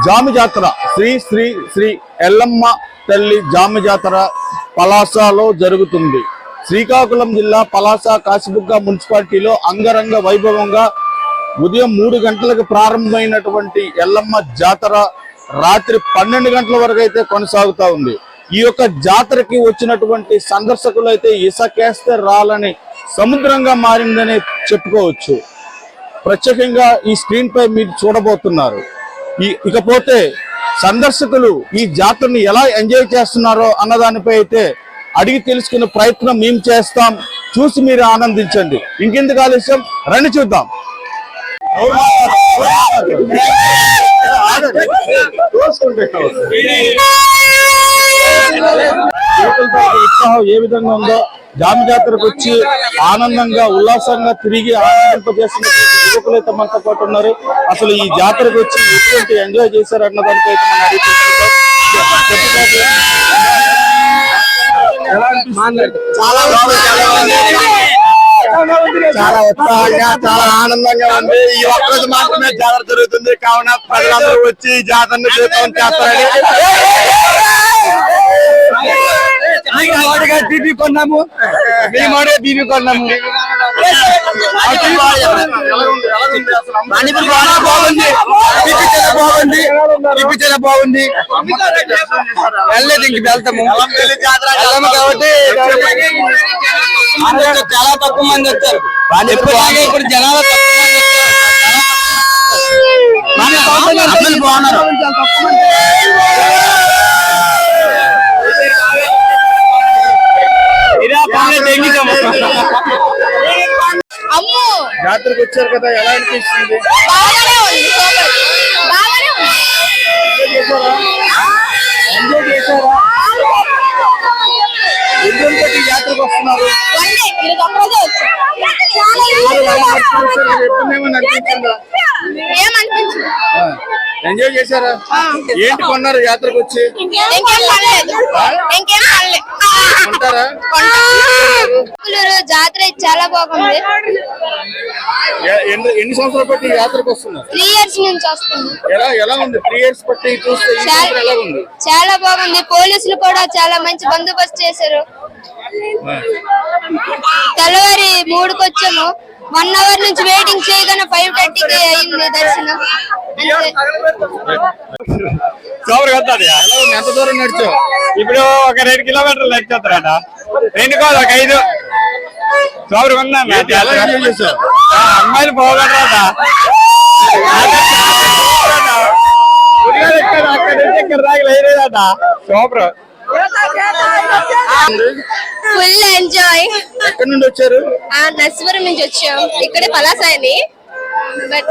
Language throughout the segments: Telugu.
జామి జాతర శ్రీ శ్రీ శ్రీ ఎల్లమ్మ తల్లి జామి జాతర పలాసలో జరుగుతుంది. శ్రీకాకుళం జిల్లా పలాస కాశీబుగ్గ మున్సిపాలిటీలో అంగరంగ వైభవంగా ఉదయం మూడు గంటలకు ప్రారంభమైనటువంటి ఎల్లమ్మ జాతర రాత్రి పన్నెండు గంటల వరకు అయితే కొనసాగుతూ ఉంది. ఈ యొక్క జాతరకి వచ్చినటువంటి సందర్శకులు అయితే ఇసకేస్తే రాలని సముద్రంగా మారిందని చెప్పుకోవచ్చు. ప్రత్యేకంగా ఈ స్క్రీన్ పై మీరు చూడబోతున్నారు. ఇకపోతే సందర్శకులు ఈ జాతరని ఎలా ఎంజాయ్ చేస్తున్నారో అన్నదానిపై అయితే అడిగి తెలుసుకునే ప్రయత్నం మేము చేస్తాం. చూసి మీరు ఆనందించండి. ఇంకెందుకు ఆలస్యం? రండి చూద్దాం. ఉత్సాహం ఏ విధంగా ఉందో జామి జాతరకు వచ్చి ఆనందంగా ఉల్లాసంగా తిరిగి ఆనందింపజేసిన యువకులు అయితే మనతో పాటు ఉన్నారు. అసలు ఈ జాతరకు వచ్చి ఎటువంటి ఎంజాయ్ చేశారు అన్న దానిపై మనం అడిగి చాలా ఉత్సాహంగా చాలా ఆనందంగా ఉంది. ఈ ఒక్కరోజు మాత్రమే జాతర జరుగుతుంది. కావున ప్రజలందరూ వచ్చి జాతరను చేస్తారని. కొన్నాము. కొన్నాము. బాగుంది. బాగుంది. వెళ్ళలేదు ఇంక వెళ్తాము. వెళ్ళాము కాబట్టి చాలా తక్కువ మంది వచ్చారు. ఎప్పుడులాగే ఇప్పుడు జనాలు తక్కువ మంది వచ్చారు అందరూ బాగున్నారు అమ్మో జాతరకు వచ్చారు కదా ఎలా అనిపిస్తుంది? ఎంజాయ్ చేశారా? ఈ జాతరకు వస్తున్నారు. ఎంజాయ్ చేశారా? ఏంటి కొన్నారు జాతరకు వచ్చి ఇంకేం పర్లేదు ఇంకేం పర్లేదు ఉంటారా చిలుకూరు జాతర చాలా బాగుంది ఎ- ఎన్ని ఎన్ని సంవత్సరాలు బట్టి జాతరకు వస్తున్నారు? త్రీ ఇయర్స్ నుంచి వస్తుంది ఎలా ఎలా ఉంది? త్రీ ఇయర్స్ బట్టి చూస్తే ఈ జాతర ఎలా ఉంది? చాలా బాగుంది. పోలీసులు కూడా చాలా మంచి బందోబస్తు చేశారు. తెల్లవారి మూడుకి వచ్చాము వన్ అవర్ నుంచి వెయిటింగ్ చేయగానే ఫైవ్ థర్టీకి అయింది దర్శనం. అంతే. సూపర్ వస్తుంది ఎలా ఉంది? ఎంత దూరం నడిచావు? ఇప్పుడు ఒక రెండు కిలోమీటర్లు నడిచేస్తారట. రెండు కాదు ఒక ఐదు. ఎంజాయ్ చేసావు. అమ్మాయిలు సూపర్. Full enjoy. ఎక్కడి నుండి వచ్చారు? నర్సివరం నుంచి వచ్చాం. ఇక్కడే పలాసాయని బట్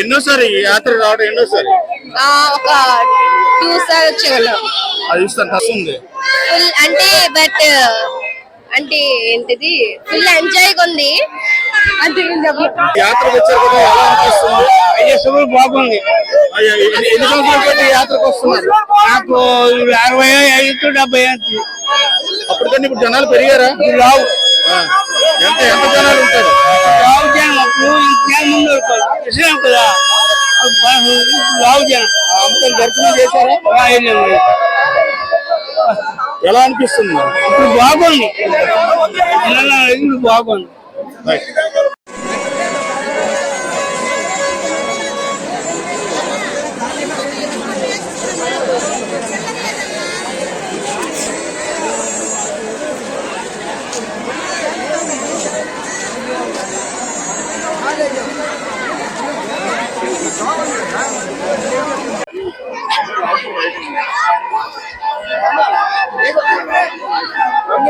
ఎన్నోసారి ఈ యాత్ర రావడం ఎన్నోసారి? ఒక టూ సార్ వచ్చేవాళ్ళం. అది ఉంది. ఫుల్ అంటే బట్ అంటే ఏంటిది? ఫుల్ ఎంజాయ్ ఉంది. అంతే. ఈ యాత్రకు వచ్చారు కదా ఎలా అనిపిస్తుంది? బాగుంది. ఎన్ని సంవత్సరాలు యాత్రకు వస్తున్నారు? నాకు అరవై ఐదు డెబ్బై అప్పటికన్నా ఇప్పుడు జనాలు పెరిగారా? రావు. ఎంత ఎంత జనాలు ఉంటారు? రావు జనం అప్పుడు ముందు విషయం కదా రావు జనం. ఆ అమ్మకం దర్శనం చేశారా. ఎలా అనిపిస్తుంది? ఇప్పుడు బాగుంది. బాగుంది.